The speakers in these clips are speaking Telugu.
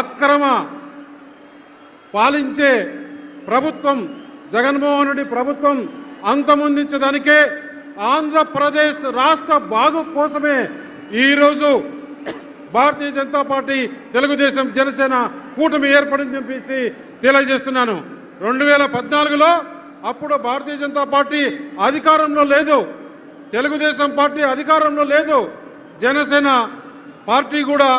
అక్రమ పాలించే ప్రభుత్వం జగన్మోహన్ రెడ్డి ప్రభుత్వం అంతమొందించడానికే ఆంధ్రప్రదేశ్ రాష్ట్ర బాగు కోసమే ఈరోజు భారతీయ జనతా పార్టీ తెలుగుదేశం జనసేన కూటమి ఏర్పడింది చెప్పేసి తెలియజేస్తున్నాను. రెండు వేల పద్నాలుగులో అప్పుడు భారతీయ జనతా పార్టీ అధికారంలో లేదు. తెలుగుదేశం పార్టీ అధికారంలో లేదు. జనసేన పార్టీ కూడా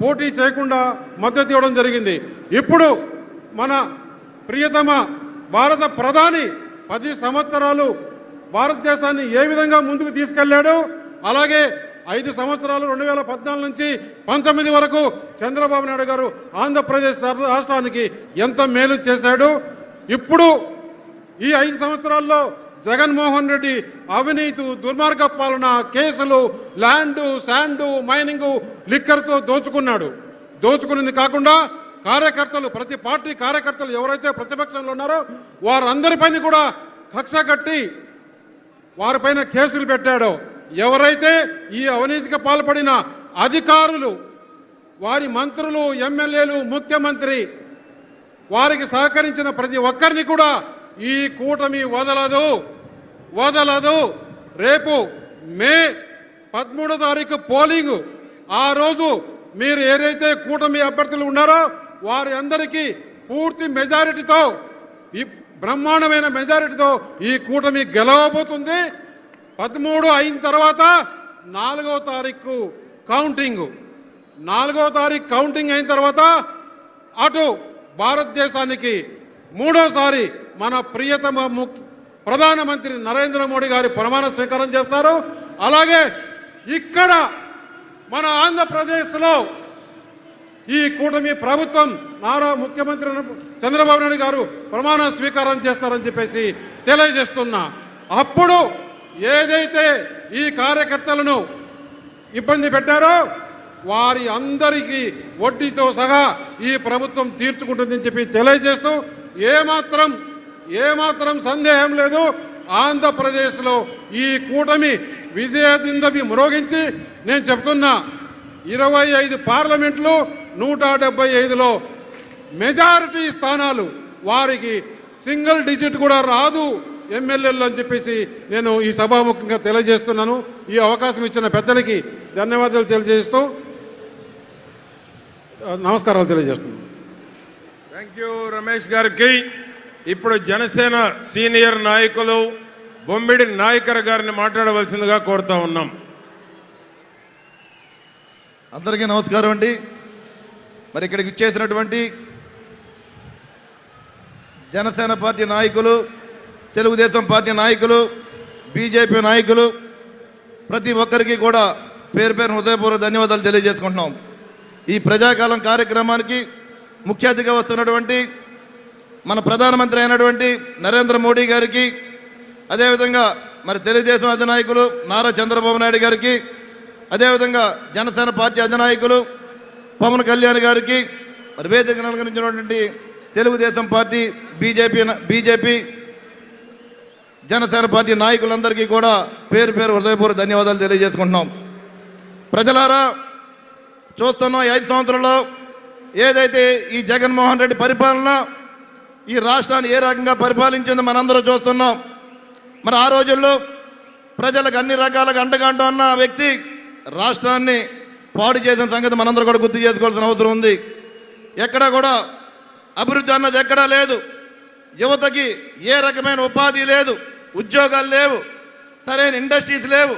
పోటీ చేయకుండా మద్దతు ఇవ్వడం జరిగింది. ఇప్పుడు మన ప్రియతమ భారత ప్రధాని పది సంవత్సరాలు భారతదేశాన్ని ఏ విధంగా ముందుకు తీసుకెళ్ళాడు? అలాగే ఐదు సంవత్సరాలు రెండు వేల పద్నాలుగు నుంచి పంతొమ్మిది వరకు చంద్రబాబు నాయుడు గారు ఆంధ్రప్రదేశ్ రాష్ట్రానికి ఎంత మేలు చేశాడు? ఇప్పుడు ఈ ఐదు సంవత్సరాల్లో జగన్మోహన్ రెడ్డి అవినీతి దుర్మార్గ పాలన కేసులు ల్యాండు శాండు మైనింగ్ లిక్కర్తో దోచుకున్నాడు. దోచుకున్నది కాకుండా కార్యకర్తలు ప్రతి పార్టీ కార్యకర్తలు ఎవరైతే ప్రతిపక్షంలో ఉన్నారో వారందరిపైన కూడా కక్ష కట్టి వారిపైన కేసులు పెట్టాడో. ఎవరైతే ఈ అవినీతికి పాల్పడిన అధికారులు వారి మంత్రులు ఎమ్మెల్యేలు ముఖ్యమంత్రి వారికి సహకరించిన ప్రతి ఒక్కరిని కూడా ఈ కూటమి వదలదు. వదలదు. రేపు మే పదమూడో తారీఖు పోలింగ్. ఆ రోజు మీరు ఏదైతే కూటమి అభ్యర్థులు ఉన్నారో వారి అందరికీ పూర్తి మెజారిటీతో ఈ బ్రహ్మాండమైన మెజారిటీతో ఈ కూటమి గెలవబోతుంది. పదమూడు అయిన తర్వాత నాలుగో తారీఖు కౌంటింగ్. నాలుగో తారీఖు కౌంటింగ్ అయిన తర్వాత అటు భారతదేశానికి మూడోసారి మన ప్రియతమ ప్రధానమంత్రి నరేంద్ర మోడీ గారి ప్రమాణ స్వీకారం చేస్తారు. అలాగే ఇక్కడ మన ఆంధ్రప్రదేశ్లో ఈ కూటమి ప్రభుత్వం నారా ముఖ్యమంత్రి చంద్రబాబు నాయుడు గారు ప్రమాణ స్వీకారం చేస్తారని చెప్పేసి తెలియజేస్తున్నా. అప్పుడు ఏదైతే ఈ కార్యకర్తలను ఇబ్బంది పెట్టారో వారి అందరికీ వడ్డీతో సహా ఈ ప్రభుత్వం తీర్చుకుంటుందని చెప్పి తెలియజేస్తూ ఏమాత్రం ఏమాత్రం సందేహం లేదు. ఆంధ్రప్రదేశ్లో ఈ కూటమి విజయదిందవి మ్రోగించి నేను చెప్తున్నా ఇరవై ఐదు పార్లమెంట్లు నూట డెబ్బై ఐదులో మెజారిటీ స్థానాలు వారికి సింగిల్ డిజిట్ కూడా రాదు ఎమ్మెల్యేలు అని చెప్పేసి నేను ఈ సభాముఖంగా తెలియజేస్తున్నాను. ఈ అవకాశం ఇచ్చిన పెద్దలకి ధన్యవాదాలు తెలియజేస్తూ నమస్కారాలు తెలియజేస్తున్నాను. థ్యాంక్ యూ రమేష్ గారికి. ఇప్పుడు జనసేన సీనియర్ నాయకులు బొమ్మిడి నాయకర్ గారిని మాట్లాడవలసిందిగా కోరుతా ఉన్నాం. అందరికీ నమస్కారం అండి. మరి ఇక్కడికి ఇచ్చేసినటువంటి జనసేన పార్టీ నాయకులు తెలుగుదేశం పార్టీ నాయకులు బీజేపీ నాయకులు ప్రతి ఒక్కరికి కూడా పేరు పేరు హృదయపూర్వక ధన్యవాదాలు తెలియజేసుకుంటున్నాం. ఈ ప్రజాకాలం కార్యక్రమానికి ముఖ్య అతిథిగా వస్తున్నటువంటి మన ప్రధానమంత్రి అయినటువంటి నరేంద్ర మోడీ గారికి అదేవిధంగా మరి తెలుగుదేశం అధినాయకులు నారా చంద్రబాబు నాయుడు గారికి అదేవిధంగా జనసేన పార్టీ అధినాయకులు పవన్ కళ్యాణ్ గారికి మరి వేదిక నలకరించినటువంటి Telugu Desam party BJP BJP Janasena party నాయకులందరికీ కూడా పేరు పేరు హృదయపూర్వక ధన్యవాదాలు తెలియజేసుకుంటున్నాం. ప్రజలారా చూస్తున్నాం ఐదు సంవత్సరంలో ఏదైతే ఈ జగన్మోహన్ రెడ్డి పరిపాలన ఈ రాష్ట్రాన్ని ఏ రకంగా పరిపాలించిందో మనందరూ చూస్తున్నాం. మరి ఆ రోజుల్లో ప్రజలకు అన్ని రకాలుగా అండగంట ఉన్న వ్యక్తి రాష్ట్రాన్ని పాడు చేసిన సంగతి మనందరూ కూడా గుర్తు చేసుకోవాల్సిన అవసరం ఉంది. ఎక్కడా కూడా అభివృద్ధి అన్నది ఎక్కడా లేదు. యువతకి ఏ రకమైన ఉపాధి లేదు. ఉద్యోగాలు లేవు. సరైన ఇండస్ట్రీస్ లేవు.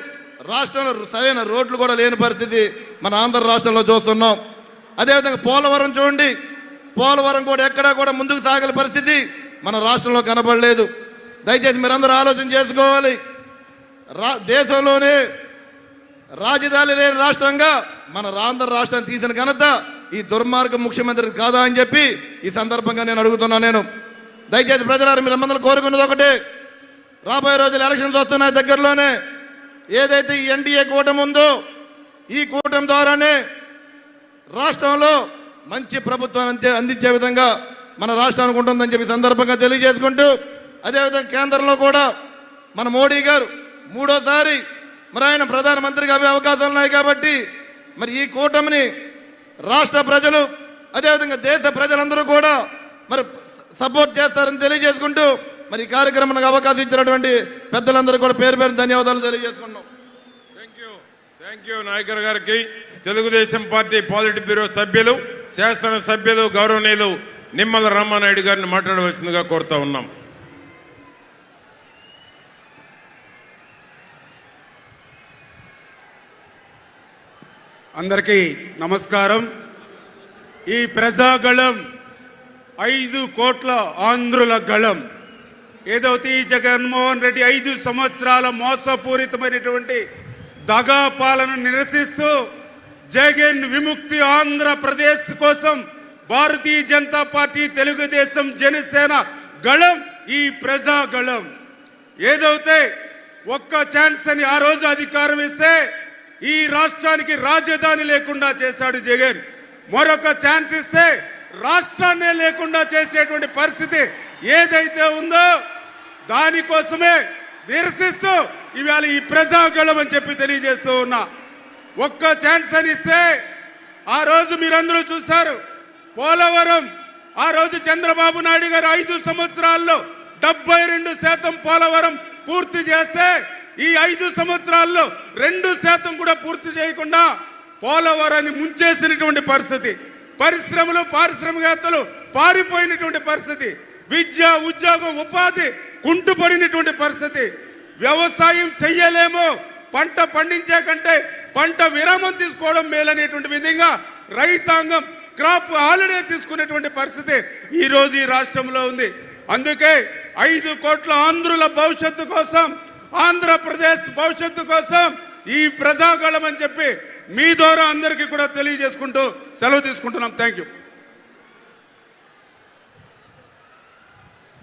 రాష్ట్రంలో సరైన రోడ్లు కూడా లేని పరిస్థితి మన ఆంధ్ర రాష్ట్రంలో చూస్తున్నాం. అదేవిధంగా పోలవరం చూడండి. పోలవరం కూడా ఎక్కడా కూడా ముందుకు సాగల పరిస్థితి మన రాష్ట్రంలో కనబడలేదు. దయచేసి మీరందరూ ఆలోచన చేసుకోవాలి. రా దేశంలోనే రాజధాని లేని రాష్ట్రంగా మన ఆంధ్ర రాష్ట్రాన్ని తీసిన ఘనత ఈ దుర్మార్గ ముఖ్యమంత్రి కాదా అని చెప్పి ఈ సందర్భంగా నేను అడుగుతున్నాను నేను. దయచేసి ప్రజలారు మీరు అందరూ కోరుకున్నది ఒకటే. రాబోయే రోజులు ఎలక్షన్స్ వస్తున్నాయి దగ్గరలోనే. ఏదైతే ఈ ఎన్డీఏ కూటమి ఉందో ఈ కూటమి ద్వారానే రాష్ట్రంలో మంచి ప్రభుత్వాన్ని అంతే అందించే విధంగా మన రాష్ట్రానికి ఉంటుందని చెప్పి సందర్భంగా తెలియజేసుకుంటూ అదేవిధంగా కేంద్రంలో కూడా మన మోడీ గారు మూడోసారి మరి ఆయన ప్రధానమంత్రిగా అవే అవకాశాలు ఉన్నాయి కాబట్టి మరి ఈ కూటమిని రాష్ట్ర ప్రజలు అదేవిధంగా దేశ ప్రజలందరూ కూడా మరి సపోర్ట్ చేస్తారని తెలియజేసుకుంటూ మరి ఈ కార్యక్రమానికి అవకాశం ఇచ్చినటువంటి పెద్దలందరూ కూడా పేరు పేరు ధన్యవాదాలు తెలియజేసుకున్నాం thank you thank you Nayakar గారికి. తెలుగుదేశం పార్టీ పాలిట్ బ్యూరో సభ్యులు శాసన సభ్యులు గౌరవనీయులు నిమ్మల రామానాయుడు గారిని మాట్లాడవలసిందిగా కోరుతా ఉన్నాం. అందరికీ నమస్కారం. ఈ ప్రజాగళం ఐదు కోట్ల ఆంధ్రుల గళం. ఏదైతే ఈ జగన్మోహన్ రెడ్డి ఐదు సంవత్సరాల మోసపూరితమైనటువంటి దగా పాలన నిరసిస్తూ జగన్ విముక్తి ఆంధ్రప్రదేశ్ కోసం భారతీయ జనతా పార్టీ తెలుగుదేశం జనసేన గళం ఈ ప్రజాగళం ఏదైతే ఒక్క ఛాన్స్ అని ఆ రోజు అధికారం ఇస్తే ఈ రాష్ట్రానికి రాజధాని లేకుండా చేశాడు జగన్ మరొక ఛాన్స్ ఇస్తే రాష్ట్రాన్నే లేకుండా చేసేటువంటి పరిస్థితి ఏదైతే ఉందో దానికోసమే నిరసిస్తూ ఇవాళ ఈ ప్రజాగళం అని చెప్పి తెలియజేస్తూ ఉన్నా. ఒక్క ఛాన్స్ అని ఇస్తే ఆ రోజు మీరందరూ చూశారు. పోలవరం ఆ రోజు చంద్రబాబు నాయుడు గారు ఐదు సంవత్సరాల్లో డెబ్బై రెండు శాతం పోలవరం పూర్తి చేస్తే ఈ ఐదు సంవత్సరాల్లో రెండు శాతం కూడా పూర్తి చేయకుండా పోలవరాన్ని ముంచేసినటువంటి పరిస్థితి పరిశ్రమలు పారిశ్రామికవేత్తలు పారిపోయినటువంటి పరిస్థితి విద్య ఉద్యోగం ఉపాధి కుంటుపడినటువంటి పరిస్థితి. వ్యవసాయం చెయ్యలేము పంట పండించే కంటే పంట విరామం తీసుకోవడం మేలనేటువంటి విధంగా రైతాంగం క్రాప్ హాలిడే తీసుకునేటువంటి పరిస్థితి ఈరోజు ఈ రాష్ట్రంలో ఉంది. అందుకే ఐదు కోట్ల ఆంధ్రుల భవిష్యత్తు కోసం ఆంధ్రప్రదేశ్ భవిష్యత్తు కోసం ఈ ప్రజాగళం అని చెప్పి మీ ద్వారా అందరికీ కూడా తెలియజేసుకుంటూ సెలవు తీసుకుంటున్నాం. Thank you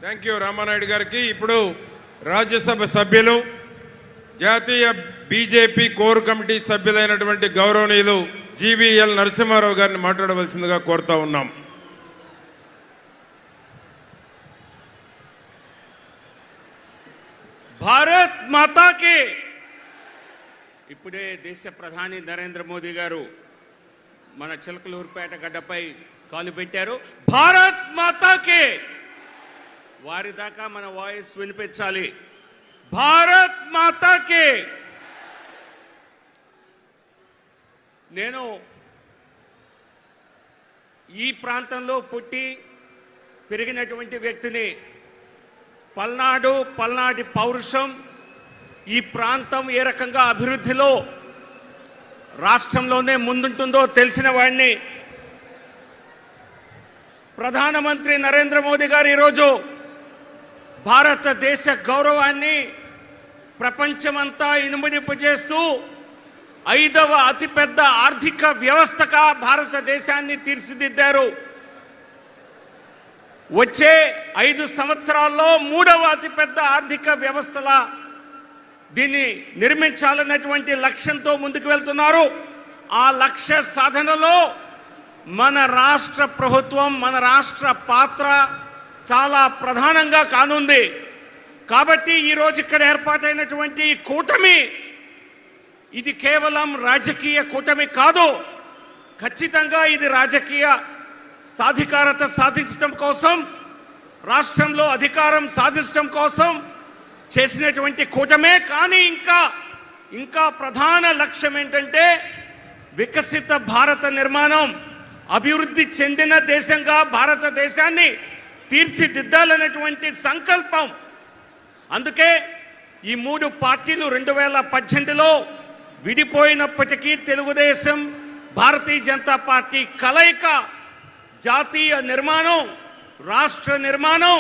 thank you Ramanaidu గారికి. ఇప్పుడు రాజ్యసభ సభ్యులు జాతీయ బీజేపీ కోర్ కమిటీ సభ్యులైనటువంటి గౌరవనీయులు జీవీఎల్ నరసింహారావు గారిని మాట్లాడవలసిందిగా కోరుతా ఉన్నాం. భారత్ మాతాకి! ఇప్పుడే దేశ ప్రధాని నరేంద్ర మోదీ గారు మన చిలకలూరుపేట గడ్డపై కాలు పెట్టారు. భారత్ మాతాకి! వారి దాకా మన వాయిస్ వినిపించాలి. భారత్ మాతాకే. నేను ఈ ప్రాంతంలో పుట్టి పెరిగినటువంటి వ్యక్తిని పల్నాడు పల్నాటి పౌరుషం ఈ ప్రాంతం ఏ రకంగా అభివృద్ధిలో రాష్ట్రంలోనే ముందుంటుందో తెలిసిన వాడిని ప్రధానమంత్రి నరేంద్ర మోదీ గారు ఈరోజు భారతదేశ గౌరవాన్ని ప్రపంచమంతా ఇనుమడింపజేస్తూ ఐదవ అతిపెద్ద ఆర్థిక వ్యవస్థగా భారతదేశాన్ని తీర్చిదిద్దారు. వచ్చే ఐదు సంవత్సరాల్లో మూడవ అతిపెద్ద ఆర్థిక వ్యవస్థలా దీన్ని నిర్మించాలన్నటువంటి లక్ష్యంతో ముందుకు వెళ్తున్నారు. ఆ లక్ష్య సాధనలో మన రాష్ట్ర ప్రభుత్వం మన రాష్ట్ర పాత్ర చాలా ప్రధానంగా కానుంది. కాబట్టి ఈరోజు ఇక్కడ ఏర్పాటైనటువంటి ఈ కూటమి ఇది కేవలం రాజకీయ కూటమి కాదు. ఖచ్చితంగా ఇది రాజకీయ సాధికారత సాధించడం కోసం రాష్ట్రంలో అధికారం సాధించడం కోసం చేసినటువంటి కూటమే. కానీ ఇంకా ఇంకా ప్రధాన లక్ష్యం ఏంటంటే వికసిత భారత నిర్మాణం అభివృద్ధి చెందిన దేశంగా భారతదేశాన్ని తీర్చిదిద్దాలనేటువంటి సంకల్పం. అందుకే ఈ మూడు పార్టీలు రెండు వేల పద్దెనిమిదిలో విడిపోయినప్పటికీ తెలుగుదేశం భారతీయ జనతా పార్టీ కలయిక జాతీయ నిర్మాణం రాష్ట్ర నిర్మాణం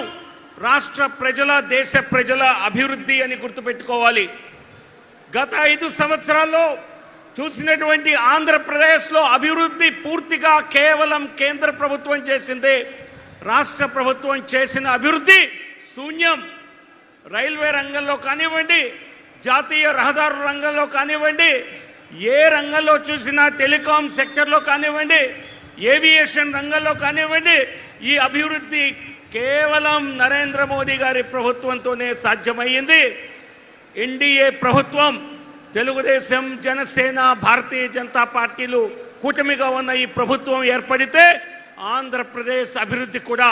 రాష్ట్ర ప్రజల దేశ ప్రజల అభివృద్ధి అని గుర్తుపెట్టుకోవాలి. గత ఐదు సంవత్సరాల్లో చూసినటువంటి ఆంధ్రప్రదేశ్లో అభివృద్ధి పూర్తిగా కేవలం కేంద్ర ప్రభుత్వం చేసిందే. రాష్ట్ర ప్రభుత్వం చేసిన అభివృద్ధి శూన్యం. రైల్వే రంగంలో కానివ్వండి జాతీయ రహదారుల రంగంలో కానివ్వండి ఏ రంగంలో చూసినా టెలికాం సెక్టర్లో కానివ్వండి ఏవియేషన్ రంగంలో కానివ్వండి ఈ అభివృద్ధి కేవలం నరేంద్ర మోదీ గారి ప్రభుత్వంతోనే సాధ్యమయ్యింది. ఎన్డీఏ ప్రభుత్వం తెలుగుదేశం జనసేన భారతీయ జనతా పార్టీలు కూటమిగా ఉన్న ఈ ప్రభుత్వం ఏర్పడితే ఆంధ్రప్రదేశ్ అభివృద్ధి కూడా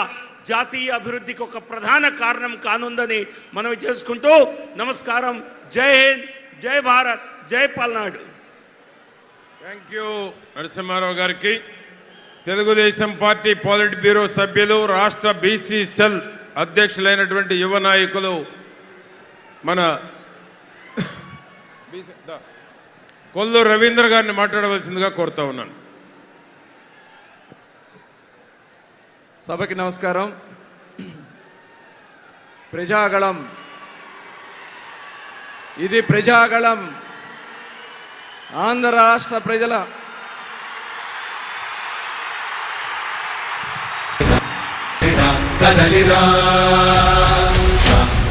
జాతీయ అభివృద్ధికి ఒక ప్రధాన కారణం కానుందని మనం చేసుకుంటూ నమస్కారం. జై హింద్ జై భారత్ జై పల్నాడు. థ్యాంక్ యూ నరసింహారావు గారికి. తెలుగుదేశం పార్టీ పాలిట్ బ్యూరో సభ్యులు రాష్ట్ర బీసీ సెల్ అధ్యక్షులైనటువంటి యువ నాయకులు మన కొల్లు రవీంద్ర గారిని మాట్లాడవలసిందిగా కోరుతా ఉన్నాను. సభకి నమస్కారం. ప్రజాగళం. ఇది ప్రజాగళం. ఆంధ్ర రాష్ట్ర ప్రజల కదలిరా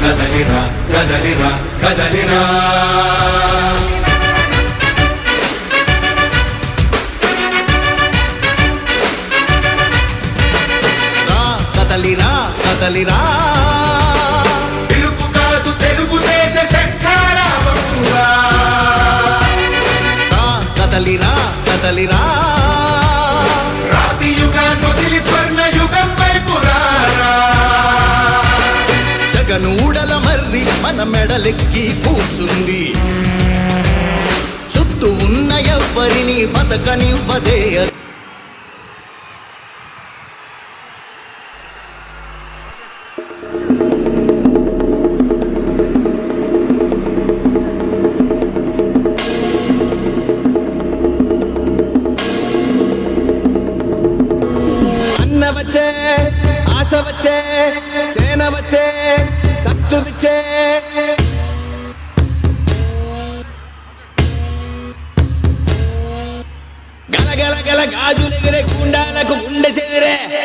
కదలిరా కదలిరా కదలిరా. కదలిరా. పిలుపు కాదు తెలుగుదేశ కదలిరా కదలిరా. రాతి యుగాన్ని వదిలి స్వర్ణ యుగం వైపు రారా. జగను ఊడల మర్రి మన మెడలెక్కి కూర్చుంది. చుట్టూ ఉన్న ఎవ్వరిని బతకనివ్వదే వచ్చే ఆశ వచ్చే సేన వచ్చే సత్తు విచ్చే. గల గల గల గాజులెగిరే గుండాలకు గుండె చెదిరే